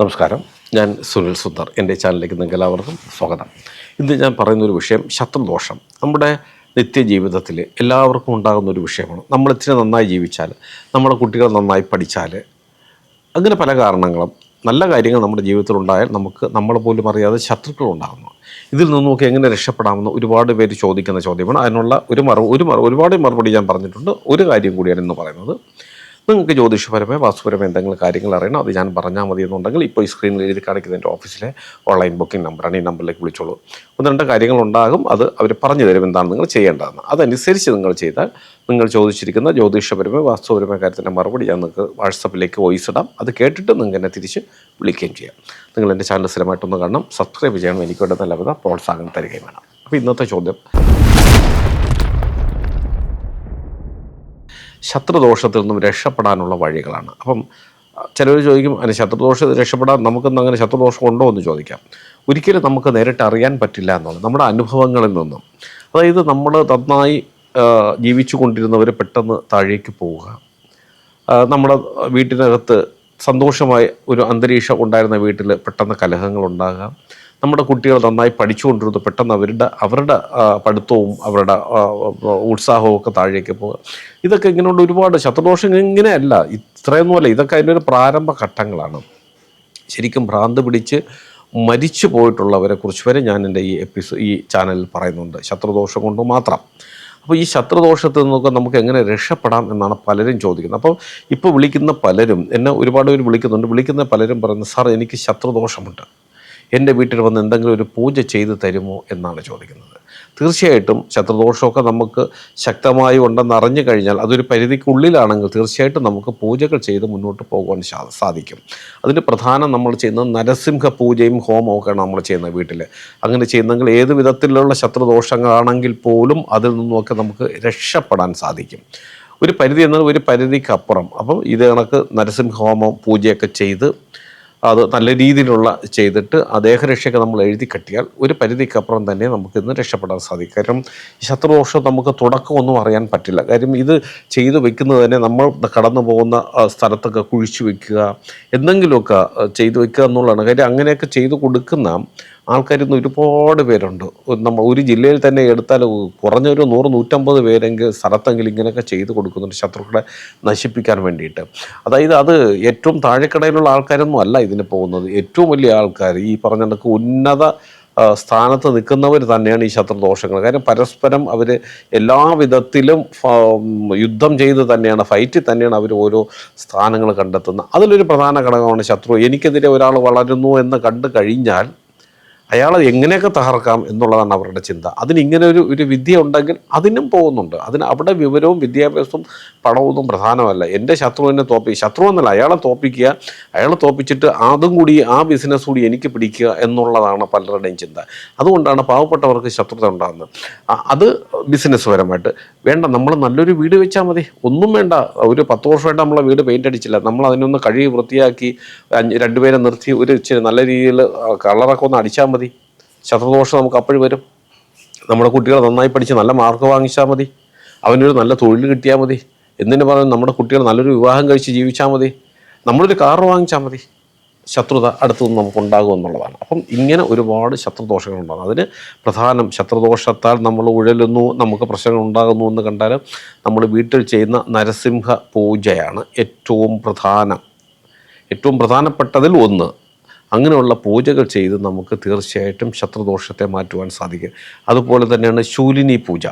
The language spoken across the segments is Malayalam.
നമസ്കാരം. ഞാൻ സുനിൽ സുന്ദർ. എന്റെ ചാനലിലേക്ക് നിങ്ങൾക്ക് എല്ലാവർക്കും സ്വാഗതം. ഇന്ന് ഞാൻ പറയുന്നൊരു വിഷയം ശത്രുദോഷം. നമ്മുടെ നിത്യജീവിതത്തിൽ എല്ലാവർക്കും ഉണ്ടാകുന്ന ഒരു വിഷയമാണ്. നമ്മൾ ഇത്തിരി നന്നായി ജീവിച്ചാൽ നമ്മുടെ കുട്ടികൾ നന്നായി പഠിച്ചാൽ അങ്ങനെ പല കാരണങ്ങളും നല്ല കാര്യങ്ങൾ നമ്മുടെ ജീവിതത്തിൽ ഉണ്ടായാൽ നമുക്ക് നമ്മൾ പോലും അറിയാതെ ശത്രുക്കൾ ഉണ്ടാകുന്നു. ഇതിൽ നിന്നൊക്കെ എങ്ങനെ രക്ഷപ്പെടാമെന്ന് ഒരുപാട് പേര് ചോദിക്കുന്ന ചോദ്യമാണ്. അതിനുള്ള ഒരു മറു ഒരു മറു ഒരുപാട് മറുപടി ഞാൻ പറഞ്ഞിട്ടുണ്ട്. ഒരു കാര്യം കൂടിയാണ് ഇന്ന് പറയുന്നത്. നിങ്ങൾക്ക് ജ്യോതിഷപരമായ വാസ്തുപരമായ എന്തെങ്കിലും കാര്യങ്ങൾ അറിയണം? അത് ഞാൻ പറഞ്ഞാൽ മതി എന്നുണ്ടെങ്കിൽ ഇപ്പോൾ ഈ സ്ക്രീനിൽ എഴുതി കാണിക്കുന്ന എന്റെ ഓഫീസിലെ ഓൺലൈൻ ബുക്കിംഗ് നമ്പറാണ് ഈ നമ്പറിലേക്ക് വിളിച്ചോളൂ. ഒന്ന് രണ്ട് കാര്യങ്ങളുണ്ടാകും അത് അവർ പറഞ്ഞു തരും എന്താണ് നിങ്ങൾ ചെയ്യേണ്ടതെന്ന്. അതനുസരിച്ച് നിങ്ങൾ ചെയ്താൽ നിങ്ങൾ ചോദിച്ചിരിക്കുന്ന ജ്യോതിഷപരമായ വാസ്തുപരമായ കാര്യത്തിന്റെ മറുപടി ഞാൻ നിങ്ങൾക്ക് വാട്സപ്പിലേക്ക് വോയിസ് ഇടാം. അത് കേട്ടിട്ട് നിങ്ങൾക്ക് എന്നെ തിരിച്ച് വിളിക്കുകയും ചെയ്യാം. നിങ്ങൾ എന്റെ ചാനൽ സ്ഥിരമായിട്ടൊന്ന് കാണണം. സബ്സ്ക്രൈബ് ചെയ്യണം. എനിക്ക് വേണ്ട നല്ലവിധ പ്രോത്സാഹനം തരികയും വേണം. അപ്പോൾ ഇന്നത്തെ ചോദ്യം. ശത്രുദോഷത്തിൽ നിന്നും രക്ഷപ്പെടാനുള്ള വഴികളാണ്. അപ്പം ചിലർ ചോദിക്കും അതിന് ശത്രുദോഷത്തിൽ രക്ഷപ്പെടാൻ നമുക്കൊന്നും അങ്ങനെ ശത്രുദോഷം ഉണ്ടോ? എന്ന് ചോദിക്കാം. ഒരിക്കലും നമുക്ക് നേരിട്ട് അറിയാൻ പറ്റില്ല എന്നുള്ളത് നമ്മുടെ അനുഭവങ്ങളിൽ നിന്നും. അതായത് നമ്മൾ നന്നായി ജീവിച്ചു കൊണ്ടിരുന്നവർ പെട്ടെന്ന് താഴേക്ക് പോവുക. നമ്മുടെ വീട്ടിനകത്ത് സന്തോഷമായ ഒരു അന്തരീക്ഷം ഉണ്ടായിരുന്ന വീട്ടിൽ പെട്ടെന്ന് കലഹങ്ങൾ ഉണ്ടാകാം. നമ്മുടെ കുട്ടികൾ നന്നായി പഠിച്ചുകൊണ്ടിരുന്നത് പെട്ടെന്ന് അവരുടെ അവരുടെ പഠിത്തവും അവരുടെ ഉത്സാഹവും ഒക്കെ താഴേക്ക് പോകുക ഇതൊക്കെ ഇങ്ങനെയുള്ള ഒരുപാട് ശത്രുദോഷം ഇങ്ങനെയല്ല ഇത്രയൊന്നും അല്ല. ഇതൊക്കെ അതിന്റെ ഒരു പ്രാരംഭ ഘട്ടങ്ങളാണ്. ശരിക്കും ഭ്രാന്ത് പിടിച്ച് മരിച്ചു പോയിട്ടുള്ളവരെ കുറിച്ച് വരെ ഞാൻ എന്റെ ഈ എപ്പിസോ ഈ ചാനലിൽ പറയുന്നുണ്ട്. ശത്രുദോഷം കൊണ്ട് മാത്രം. അപ്പോൾ ഈ ശത്രുദോഷത്തിൽ നിന്നൊക്കെ നമുക്ക് എങ്ങനെ രക്ഷപ്പെടാം എന്നാണ് പലരും ചോദിക്കുന്നത്. അപ്പോൾ ഇപ്പോൾ വിളിക്കുന്ന പലരും എന്നെ ഒരുപാട് പേര് വിളിക്കുന്നുണ്ട്. വിളിക്കുന്ന പലരും പറയുന്നത് സാർ എനിക്ക് ശത്രുദോഷമുണ്ട്. എന്റെ വീട്ടിൽ വന്ന് എന്തെങ്കിലും ഒരു പൂജ ചെയ്തു തരുമോ എന്നാണ് ചോദിക്കുന്നത്. തീർച്ചയായിട്ടും ശത്രുദോഷമൊക്കെ നമുക്ക് ശക്തമായി ഉണ്ടെന്ന് അറിഞ്ഞു കഴിഞ്ഞാൽ അതൊരു പരിധിക്കുള്ളിലാണെങ്കിൽ തീർച്ചയായിട്ടും നമുക്ക് പൂജകൾ ചെയ്ത് മുന്നോട്ട് പോകാൻ സാധിക്കും. അതിന് പ്രധാനം നമ്മൾ ചെയ്യുന്നത് നരസിംഹ പൂജയും ഹോമവും ഒക്കെയാണ് നമ്മൾ ചെയ്യുന്നത് വീട്ടിൽ. അങ്ങനെ ചെയ്യുന്നെങ്കിൽ ഏത് വിധത്തിലുള്ള ശത്രുദോഷങ്ങളാണെങ്കിൽ പോലും അതിൽ നിന്നുമൊക്കെ നമുക്ക് രക്ഷപ്പെടാൻ സാധിക്കും. ഒരു പരിധി എന്നാൽ ഒരു പരിധിക്കപ്പുറം. അപ്പം ഇത് കണക്ക് നരസിംഹ ഹോമം പൂജയൊക്കെ ചെയ്ത് അത് നല്ല രീതിയിലുള്ള ചെയ്തിട്ട് ആ ദേഹരക്ഷയൊക്കെ നമ്മൾ എഴുതി കെട്ടിയാൽ ഒരു പരിധിക്കപ്പുറം തന്നെ നമുക്കിന്ന് രക്ഷപ്പെടാൻ സാധിക്കും. കാരണം ഈ ശത്രുദോഷം നമുക്ക് തുടക്കമൊന്നും അറിയാൻ പറ്റില്ല. കാര്യം ഇത് ചെയ്തു വെക്കുന്നത് തന്നെ നമ്മൾ കടന്നു പോകുന്ന സ്ഥലത്തൊക്കെ കുഴിച്ചു വെക്കുക എന്തെങ്കിലുമൊക്കെ ചെയ്തു വെക്കുക എന്നുള്ളതാണ്. കാര്യം അങ്ങനെയൊക്കെ ചെയ്തു കൊടുക്കുന്ന ആൾക്കാർ ഇന്ന് ഒരുപാട് പേരുണ്ട്. നമ്മൾ ഒരു ജില്ലയിൽ തന്നെ എടുത്താൽ കുറഞ്ഞൊരു നൂറ് നൂറ്റമ്പത് പേരെങ്കിൽ സ്ഥലത്തെങ്കിലും ഇങ്ങനെയൊക്കെ ചെയ്ത് കൊടുക്കുന്നുണ്ട് ശത്രുക്കളെ നശിപ്പിക്കാൻ വേണ്ടിയിട്ട്. അതായത് അത് ഏറ്റവും താഴെക്കടയിലുള്ള ആൾക്കാരൊന്നും അല്ല ഇതിന് പോകുന്നത്. ഏറ്റവും വലിയ ആൾക്കാർ ഈ പറഞ്ഞ കണക്ക് ഉന്നത സ്ഥാനത്ത് നിൽക്കുന്നവർ തന്നെയാണ് ഈ ശത്രുദോഷങ്ങൾ കാരണം പരസ്പരം അവർ എല്ലാ വിധത്തിലും യുദ്ധം ചെയ്ത് തന്നെയാണ് ഫൈറ്റിൽ തന്നെയാണ് അവർ ഓരോ സ്ഥാനങ്ങൾ കണ്ടെത്തുന്നത്. അതിലൊരു പ്രധാന ഘടകമാണ് ശത്രു. എനിക്കെതിരെ ഒരാൾ വളരുന്നു എന്ന് കണ്ടു കഴിഞ്ഞാൽ അയാളെ എങ്ങനെയൊക്കെ തകർക്കാം എന്നുള്ളതാണ് അവരുടെ ചിന്ത. അതിന് ഇങ്ങനെ ഒരു ഒരു വിദ്യ ഉണ്ടെങ്കിൽ അതിനും പോകുന്നുണ്ട്. അതിന് അവിടെ വിവരവും വിദ്യാഭ്യാസവും പണമൊന്നും പ്രധാനമല്ല. എന്റെ ശത്രുവിനെ തോപ്പി ശത്രു എന്നല്ല അയാളെ തോപ്പിക്കുക അയാളെ തോപ്പിച്ചിട്ട് അതും കൂടി ആ ബിസിനസ് കൂടി എനിക്ക് പിടിക്കുക എന്നുള്ളതാണ് പലരുടെയും ചിന്ത. അതുകൊണ്ടാണ് പാവപ്പെട്ടവർക്ക് ശത്രുത ഉണ്ടാകുന്നത്. അത് ബിസിനസ് പരമായിട്ട്. വേണ്ട നമ്മൾ നല്ലൊരു വീട് വെച്ചാൽ മതി. ഒന്നും വേണ്ട. ഒരു പത്ത് വർഷമായിട്ട് നമ്മളെ വീട് പെയിന്റ് അടിച്ചില്ല. നമ്മൾ അതിനൊന്ന് കഴുകി വൃത്തിയാക്കി രണ്ടുപേരെ നിർത്തി ഒരു നല്ല രീതിയിൽ കളറൊക്കെ ഒന്ന് അടിച്ചാൽ ശത്രുദോഷം നമുക്ക് അപ്പോഴും വരും. നമ്മുടെ കുട്ടികൾ നന്നായി പഠിച്ച് നല്ല മാർക്ക് വാങ്ങിച്ചാൽ മതി. അവനൊരു നല്ല തൊഴിൽ കിട്ടിയാൽ മതി. എന്തിനു പറഞ്ഞു നമ്മുടെ കുട്ടികൾ നല്ലൊരു വിവാഹം കഴിച്ച് ജീവിച്ചാൽ മതി. നമ്മളൊരു കാർ വാങ്ങിച്ചാൽ മതി. ശത്രുത അടുത്തുനിന്ന് നമുക്ക് ഉണ്ടാകും എന്നുള്ളതാണ്. അപ്പം ഇങ്ങനെ ഒരുപാട് ശത്രുദോഷങ്ങളുണ്ടാകും. അതിന് പ്രധാനം ശത്രുദോഷത്താൽ നമ്മൾ ഉഴലുന്നു നമുക്ക് പ്രശ്നങ്ങൾ ഉണ്ടാകുന്നു എന്ന് കണ്ടാൽ നമ്മൾ വീട്ടിൽ ചെയ്യുന്ന നരസിംഹ പൂജയാണ് ഏറ്റവും പ്രധാനം. ഏറ്റവും പ്രധാനപ്പെട്ടതിൽ ഒന്ന്. അങ്ങനെയുള്ള പൂജകൾ ചെയ്ത് നമുക്ക് തീർച്ചയായിട്ടും ശത്രുദോഷത്തെ മാറ്റുവാൻ സാധിക്കും. അതുപോലെ തന്നെയാണ് ശൂലിനി പൂജ.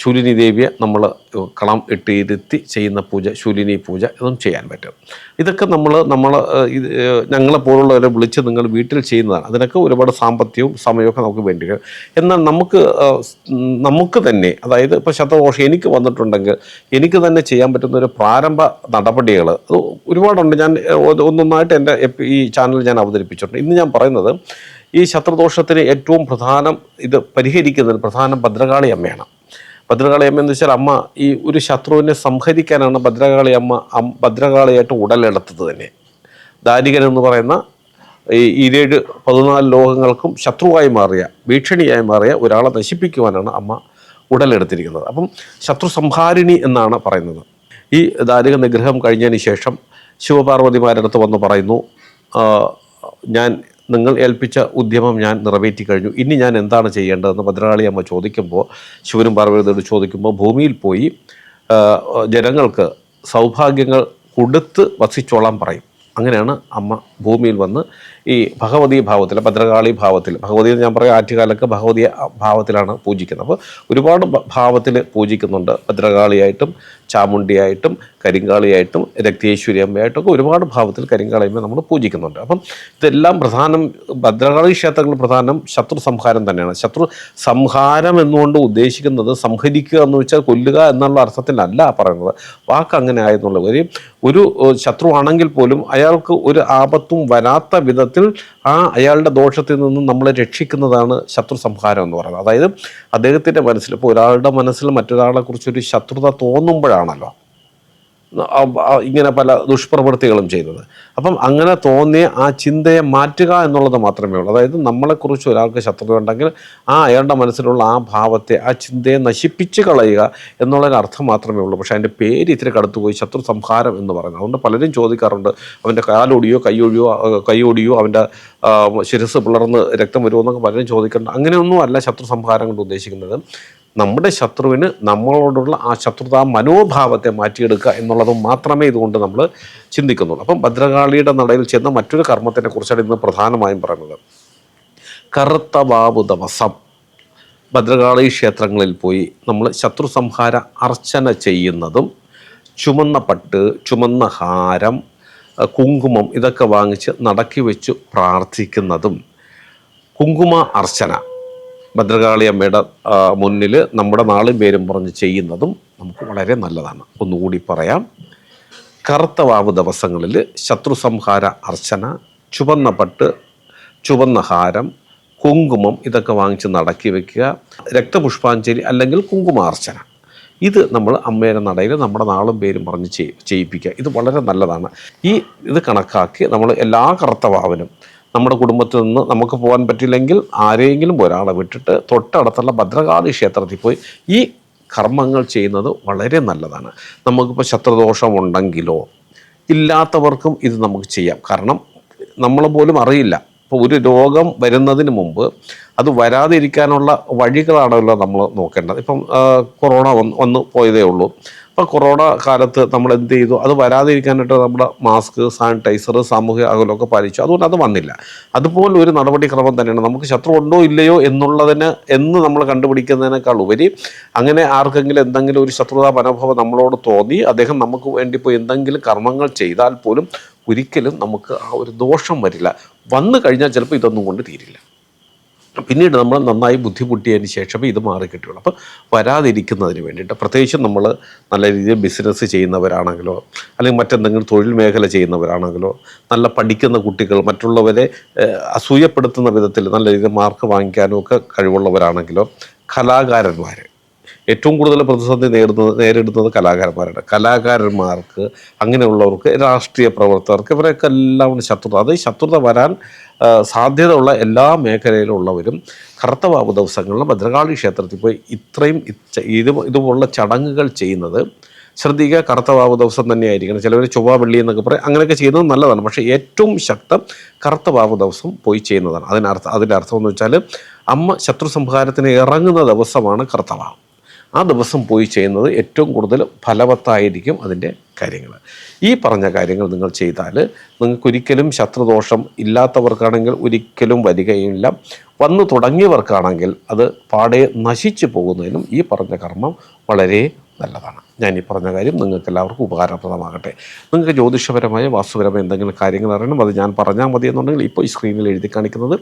ശൂലിനി ദേവിയെ നമ്മൾ കളം ഇട്ട് ഇരുത്തി ചെയ്യുന്ന പൂജ ശൂലിനി പൂജ ഇതും ചെയ്യാൻ പറ്റും. ഇതൊക്കെ നമ്മൾ നമ്മൾ ഇത് ഞങ്ങളെ പോലുള്ളവരെ വിളിച്ച് നിങ്ങൾ വീട്ടിൽ ചെയ്യുന്നതാണ്. അതിനൊക്കെ ഒരുപാട് സാമ്പത്തികവും സമയമൊക്കെ നമുക്ക് വേണ്ടി വരും. എന്നാൽ നമുക്ക് നമുക്ക് തന്നെ അതായത് ഇപ്പോൾ ശതദോഷം എനിക്ക് വന്നിട്ടുണ്ടെങ്കിൽ എനിക്ക് തന്നെ ചെയ്യാൻ പറ്റുന്ന ഒരു പ്രാരംഭ നടപടികൾ അത് ഒരുപാടുണ്ട്. ഞാൻ ഒന്നൊന്നായിട്ട് എന്റെ ഈ ചാനൽ ഞാൻ അവതരിപ്പിച്ചിട്ടുണ്ട്. ഇന്ന് ഞാൻ പറയുന്നത് ഈ ശത്രുദോഷത്തിന് ഏറ്റവും പ്രധാനം ഇത് പരിഹരിക്കുന്നതിന് പ്രധാനം ഭദ്രകാളി അമ്മയാണ്. ഭദ്രകാളി അമ്മ എന്ന് വെച്ചാൽ അമ്മ ഈ ഒരു ശത്രുവിനെ സംഹരിക്കാനാണ് ഭദ്രകാളി അമ്മ ഭദ്രകാളിയായിട്ട് ഉടലെടുത്തത് തന്നെ. ദാരികൻ എന്ന് പറയുന്ന ഈ ഇരുേഴ് പതിനാല് ലോകങ്ങൾക്കും ശത്രുവായി മാറിയ ഭീഷണിയായി മാറിയ ഒരാളെ നശിപ്പിക്കുവാനാണ് അമ്മ ഉടലെടുത്തിരിക്കുന്നത്. അപ്പം ശത്രു സംഹാരിണി എന്നാണ് പറയുന്നത്. ഈ ദാരിക നിഗ്രഹം കഴിഞ്ഞതിന് ശേഷം ശിവപാർവതിമാരടുത്ത് വന്ന് പറയുന്നു ഞാൻ നിങ്ങൾ ഏൽപ്പിച്ച ഉദ്യമം ഞാൻ നിറവേറ്റി കഴിഞ്ഞു. ഇനി ഞാൻ എന്താണ് ചെയ്യേണ്ടതെന്ന് ഭദ്രകാളി അമ്മ ചോദിക്കുമ്പോൾ ശിവനും പാർവതിയോട് ചോദിക്കുമ്പോൾ ഭൂമിയിൽ പോയി ജനങ്ങൾക്ക് സൗഭാഗ്യങ്ങൾ കൊടുത്ത് വസിച്ചോളാൻ പറയും. അങ്ങനെയാണ് അമ്മ ഭൂമിയിൽ വന്ന് ഈ ഭഗവതി ഭാവത്തിൽ ഭദ്രകാളി ഭാവത്തിൽ ഭഗവതി എന്ന് ഞാൻ പറയാം ആറ്റുകാലൊക്കെ ഭഗവതി ഭാവത്തിലാണ് പൂജിക്കുന്നത്. അപ്പോൾ ഒരുപാട് ഭാവത്തിൽ പൂജിക്കുന്നുണ്ട് ഭദ്രകാളിയായിട്ടും ചാമുണ്ടിയായിട്ടും കരിങ്കാളിയായിട്ടും രക്തേശ്വരി അമ്മയായിട്ടും ഒക്കെ ഒരുപാട് ഭാവത്തിൽ കരിങ്കാളിയമ്മ നമ്മൾ പൂജിക്കുന്നുണ്ട്. അപ്പം ഇതെല്ലാം പ്രധാനം ഭദ്രകാളി ക്ഷേത്രങ്ങൾ പ്രധാനം ശത്രു സംഹാരം തന്നെയാണ്. ശത്രു സംഹാരം എന്നുകൊണ്ട് ഉദ്ദേശിക്കുന്നത് സംഹരിക്കുക എന്ന് വെച്ചാൽ കൊല്ലുക എന്നുള്ള അർത്ഥത്തിലല്ല പറയുന്നത്. വാക്ക് അങ്ങനെ ആയെന്നുള്ള ഒരു ഒരു ശത്രുവാണെങ്കിൽ പോലും അയാൾക്ക് ഒരു ആപത്തും വരാത്ത വിധത്തിൽ ആ അയാളുടെ ദോഷത്തിൽ നിന്നും നമ്മളെ രക്ഷിക്കുന്നതാണ് ശത്രു സംഹാരം എന്ന് പറയുന്നത്. അതായത് അദ്ദേഹത്തിന്റെ മനസ്സിൽ ഇപ്പോൾ ഒരാളുടെ മനസ്സിൽ മറ്റൊരാളെ കുറിച്ചൊരു ശത്രുത തോന്നുമ്പോഴാണല്ലോ ആ- ആ ഇങ്ങനെ പല ദുഷ്പ്രവൃത്തികളും ചെയ്തത്. അപ്പം അങ്ങനെ തോന്നിയ ആ ചിന്തയെ മാറ്റുക എന്നുള്ളത് മാത്രമേ ഉള്ളൂ. അതായത് നമ്മളെക്കുറിച്ച് ഒരാൾക്ക് ശത്രുത ഉണ്ടെങ്കിൽ ആ അയാളുടെ മനസ്സിലുള്ള ആ ഭാവത്തെ ആ ചിന്തയെ നശിപ്പിച്ച് കളയുക എന്നുള്ളൊരു അർത്ഥം മാത്രമേ ഉള്ളൂ. പക്ഷേ അതിന്റെ പേര് ഇത്തിരി കടത്തുപോയി ശത്രു സംഹാരം എന്ന് പറയുന്നത്. അതുകൊണ്ട് പലരും ചോദിക്കാറുണ്ട് അവന്റെ കാലൊടിയോ കൈയൊഴിയോ കൈയൊടിയോ അവന്റെ ശിരസ് പിളർന്ന് രക്തം വരുമോ എന്നൊക്കെ പലരും ചോദിക്കുന്നുണ്ട് അങ്ങനെയൊന്നും അല്ല ശത്രു സംഹാരം കൊണ്ട് ഉദ്ദേശിക്കുന്നത്. നമ്മുടെ ശത്രുവിന് നമ്മളോടുള്ള ആ ശത്രുതാ മനോഭാവത്തെ മാറ്റിയെടുക്കുക എന്നുള്ളതും മാത്രമേ ഇതുകൊണ്ട് നമ്മൾ ചിന്തിക്കുന്നുള്ളൂ. അപ്പം ഭദ്രകാളിയുടെ നടയിൽ ചെന്ന മറ്റൊരു കർമ്മത്തിനെ കുറിച്ചാണ് ഇന്ന് പ്രധാനമായും പറയുന്നത്. കറുത്ത ബാബു ദിവസം ഭദ്രകാളി ക്ഷേത്രങ്ങളിൽ പോയി നമ്മൾ ശത്രു സംഹാര അർച്ചന ചെയ്യുന്നതും ചുമന്ന പട്ട് ചുമന്ന ഹാരം കുങ്കുമം ഇതൊക്കെ വാങ്ങിച്ച് നടക്കി വെച്ച് പ്രാർത്ഥിക്കുന്നതും കുങ്കുമ അർച്ചന. ഭദ്രകാളി അമ്മയുടെ ആ, മുന്നിൽ നമ്മുടെ നാളും പേരും പറഞ്ഞ് ചെയ്യുന്നതും നമുക്ക് വളരെ നല്ലതാണ്. ഒന്നുകൂടി പറയാം. കറുത്ത വാവ് ദിവസങ്ങളിൽ ശത്രു സംഹാര അർച്ചന ചുവന്ന പട്ട് ചുവന്ന ഹാരം കുങ്കുമം ഇതൊക്കെ വാങ്ങിച്ച് നടക്കി വെക്കുക രക്തപുഷ്പാഞ്ജലി അല്ലെങ്കിൽ കുങ്കുമാർച്ചന ഇത് നമ്മൾ അമ്മയുടെ നടയിൽ നമ്മുടെ നാളും പേരും പറഞ്ഞ് ചെയ്- ചെയ്യിപ്പിക്കുക. ഇത് വളരെ നല്ലതാണ്. ഈ ഇത് കണക്കാക്കി നമ്മൾ എല്ലാ കറുത്തവാവിനും നമ്മുടെ കുടുംബത്തിൽ നിന്ന് നമുക്ക് പോകാൻ പറ്റില്ലെങ്കിൽ ആരെയെങ്കിലും ഒരാളെ വിട്ടിട്ട് തൊട്ടടുത്തുള്ള ഭദ്രകാളി ക്ഷേത്രത്തിൽ പോയി ഈ കർമ്മങ്ങൾ ചെയ്യുന്നത് വളരെ നല്ലതാണ്. നമുക്കിപ്പോൾ ശത്രുദോഷം ഉണ്ടെങ്കിലോ ഇല്ലാത്തവർക്കും ഇത് നമുക്ക് ചെയ്യാം. കാരണം നമ്മൾ പോലും അറിയില്ല. ഇപ്പോൾ ഒരു രോഗം വരുന്നതിന് മുമ്പ് അത് വരാതിരിക്കാനുള്ള വഴികളാണല്ലോ നമ്മൾ നോക്കേണ്ടത്. ഇപ്പം കൊറോണ വന്ന് വന്ന് പോയതേ ഉള്ളൂ. അപ്പോൾ കൊറോണ കാലത്ത് നമ്മൾ എന്ത് ചെയ്തു? അത് വരാതിരിക്കാനായിട്ട് നമ്മുടെ മാസ്ക് സാനിറ്റൈസർ സാമൂഹിക അകലമൊക്കെ പാലിച്ചു. അതുകൊണ്ട് അത് വന്നില്ല. അതുപോലെ ഒരു നടപടിക്രമം തന്നെയാണ്. നമുക്ക് ശത്രു ഉണ്ടോ ഇല്ലയോ എന്നുള്ളതിന് എന്ന് നമ്മൾ കണ്ടുപിടിക്കുന്നതിനേക്കാൾ ഉപരി അങ്ങനെ ആർക്കെങ്കിലും എന്തെങ്കിലും ഒരു ശത്രുതാ മനോഭാവം നമ്മളോട് തോന്നി അദ്ദേഹം നമുക്ക് വേണ്ടി പോയി എന്തെങ്കിലും കർമ്മങ്ങൾ ചെയ്താൽ പോലും ഒരിക്കലും നമുക്ക് ആ ഒരു ദോഷം വരില്ല. വന്നു കഴിഞ്ഞാൽ ചിലപ്പോൾ ഇതൊന്നും കൊണ്ട് തീരില്ല. പിന്നീട് നമ്മൾ നന്നായി ബുദ്ധിമുട്ടിയതിന് ശേഷമേ ഇത് മാറി കിട്ടുകയുള്ളൂ. അപ്പോൾ വരാതിരിക്കുന്നതിന് വേണ്ടിയിട്ട് പ്രത്യേകിച്ചും നമ്മൾ നല്ല രീതിയിൽ ബിസിനസ് ചെയ്യുന്നവരാണെങ്കിലോ അല്ലെങ്കിൽ മറ്റെന്തെങ്കിലും തൊഴിൽ മേഖല ചെയ്യുന്നവരാണെങ്കിലോ നല്ല പഠിക്കുന്ന കുട്ടികൾ മറ്റുള്ളവരെ അസൂയപ്പെടുത്തുന്ന വിധത്തിൽ നല്ല രീതിയിൽ മാർക്ക് വാങ്ങിക്കാനും ഒക്കെ കഴിവുള്ളവരാണെങ്കിലോ കലാകാരന്മാർ ഏറ്റവും കൂടുതൽ പ്രതിസന്ധി നേരിടുന്നത് നേരിടുന്നത് കലാകാരന്മാരാണ്. കലാകാരന്മാർക്ക് അങ്ങനെയുള്ളവർക്ക് രാഷ്ട്രീയ പ്രവർത്തകർക്ക് ഇവരൊക്കെ എല്ലാം ശത്രുത. അത് ശത്രുത വരാൻ സാധ്യതയുള്ള എല്ലാ മേഖലയിലുള്ളവരും കറുത്തവാവ് ദിവസങ്ങളിലും ഭദ്രകാളി ക്ഷേത്രത്തിൽ പോയി ഇത്രയും ഇത് ഇതുപോലുള്ള ചടങ്ങുകൾ ചെയ്യുന്നത് ശ്രദ്ധിക്കുക കറുത്തവാവ് ദിവസം തന്നെയായിരിക്കണം. ചിലവർ ചൊവ്വ വെള്ളി എന്നൊക്കെ പറയും. അങ്ങനെയൊക്കെ ചെയ്യുന്നത് നല്ലതാണ്. പക്ഷേ ഏറ്റവും ശക്തം കറുത്തവാവ് ദിവസം പോയി ചെയ്യുന്നതാണ്. അതിനർത്ഥം അതിന്റെ അർത്ഥം എന്ന് വെച്ചാൽ അമ്മ ശത്രു സംഹാരത്തിന് ഇറങ്ങുന്ന ദിവസമാണ് കറുത്തവാവ് ആ ദിവസം പോയി ചെയ്യുന്നത് ഏറ്റവും കൂടുതൽ ഫലവത്തായിരിക്കും അതിന്റെ കാര്യങ്ങൾ. ഈ പറഞ്ഞ കാര്യങ്ങൾ നിങ്ങൾ ചെയ്താൽ നിങ്ങൾക്കൊരിക്കലും ശത്രുദോഷം ഇല്ലാത്തവർക്കാണെങ്കിൽ ഒരിക്കലും വരികയില്ല. വന്നു തുടങ്ങിയവർക്കാണെങ്കിൽ അത് പാടെ നശിച്ചു പോകുന്നതിനും ഈ പറഞ്ഞ കർമ്മം വളരെ നല്ലതാണ്. ഞാൻ ഈ പറഞ്ഞ കാര്യം നിങ്ങൾക്ക് എല്ലാവർക്കും ഉപകാരപ്രദമാകട്ടെ. നിങ്ങൾക്ക് ജ്യോതിഷപരമായ വാസ്തുപരമായ എന്തെങ്കിലും കാര്യങ്ങൾ അറിയണം അത് ഞാൻ പറഞ്ഞാൽ മതി എന്നുണ്ടെങ്കിൽ ഇപ്പോൾ ഈ സ്ക്രീനിൽ എഴുതി കാണിക്കുന്നത്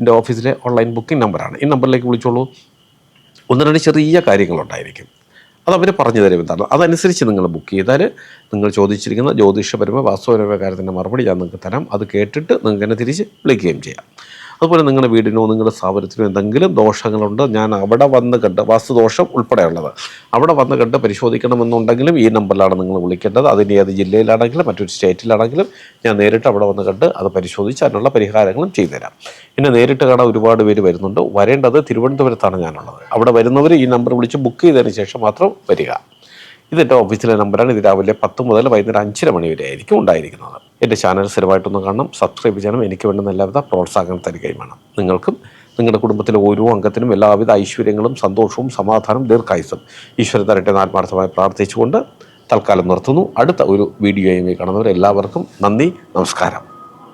എന്റെ ഓഫീസിലെ ഓൺലൈൻ ബുക്കിംഗ് നമ്പറാണ് ഈ നമ്പറിലേക്ക് വിളിച്ചോളൂ. ഒന്ന് രണ്ട് ചെറിയ കാര്യങ്ങളുണ്ടായിരിക്കും. അത് അവർ പറഞ്ഞു തരും എന്താണ്. അതനുസരിച്ച് നിങ്ങൾ ബുക്ക് ചെയ്താൽ നിങ്ങൾ ചോദിച്ചിരിക്കുന്ന ജ്യോതിഷപരമോ വാസ്തുപരമായ കാര്യത്തിന്റെ മറുപടി ഞാൻ നിങ്ങൾക്ക് തരാം. അത് കേട്ടിട്ട് നിങ്ങൾക്ക് എന്നെ തിരിച്ച് വിളിക്കുകയും ചെയ്യാം. അതുപോലെ നിങ്ങളുടെ വീടിനോ നിങ്ങളുടെ സ്ഥാപനത്തിനോ എന്തെങ്കിലും ദോഷങ്ങളുണ്ട്? ഞാൻ അവിടെ വന്ന് കണ്ട് വാസ്തുദോഷം ഉൾപ്പെടെയുള്ളത്. അവിടെ വന്ന് കണ്ട് പരിശോധിക്കണമെന്നുണ്ടെങ്കിലും ഈ നമ്പറിലാണ് നിങ്ങൾ വിളിക്കേണ്ടത്. അതിന് ഏത് ജില്ലയിലാണെങ്കിലും മറ്റൊരു സ്റ്റേറ്റിലാണെങ്കിലും ഞാൻ നേരിട്ട് അവിടെ വന്ന് കണ്ട് അത് പരിശോധിച്ച് അതിനുള്ള പരിഹാരങ്ങളും ചെയ്തുതരാം. പിന്നെ നേരിട്ട് കാണാൻ ഒരുപാട് പേര് വരുന്നുണ്ട്. വരേണ്ടത് തിരുവനന്തപുരത്താണ് ഞാനുള്ളത്. അവിടെ വരുന്നവർ ഈ നമ്പർ വിളിച്ച് ബുക്ക് ചെയ്തതിന് ശേഷം മാത്രം വരിക. ഇതെന്റെ ഓഫീസിലെ നമ്പറാണ് ഇത് രാവിലെ പത്ത് മുതൽ വൈകുന്നേരം അഞ്ചര മണി വരെ ആയിരിക്കും ഉണ്ടായിരിക്കുന്നത്. എന്റെ ചാനൽ സ്ഥിരമായിട്ടൊന്ന് കാണണം സബ്സ്ക്രൈബ് ചെയ്യണം എനിക്ക് വേണ്ടുന്ന എല്ലാവിധ പ്രോത്സാഹനം തരികയും വേണം. നിങ്ങൾക്കും നിങ്ങളുടെ കുടുംബത്തിലെ ഓരോ അംഗത്തിനും എല്ലാവിധ ഐശ്വര്യങ്ങളും സന്തോഷവും സമാധാനം ദീർഘായുസും ഈശ്വര തരട്ടെ ആത്മാർത്ഥമായി പ്രാർത്ഥിച്ചുകൊണ്ട് തൽക്കാലം നിർത്തുന്നു. അടുത്ത ഒരു വീഡിയോയുമായി കാണുന്നവർ എല്ലാവർക്കും നന്ദി നമസ്കാരം.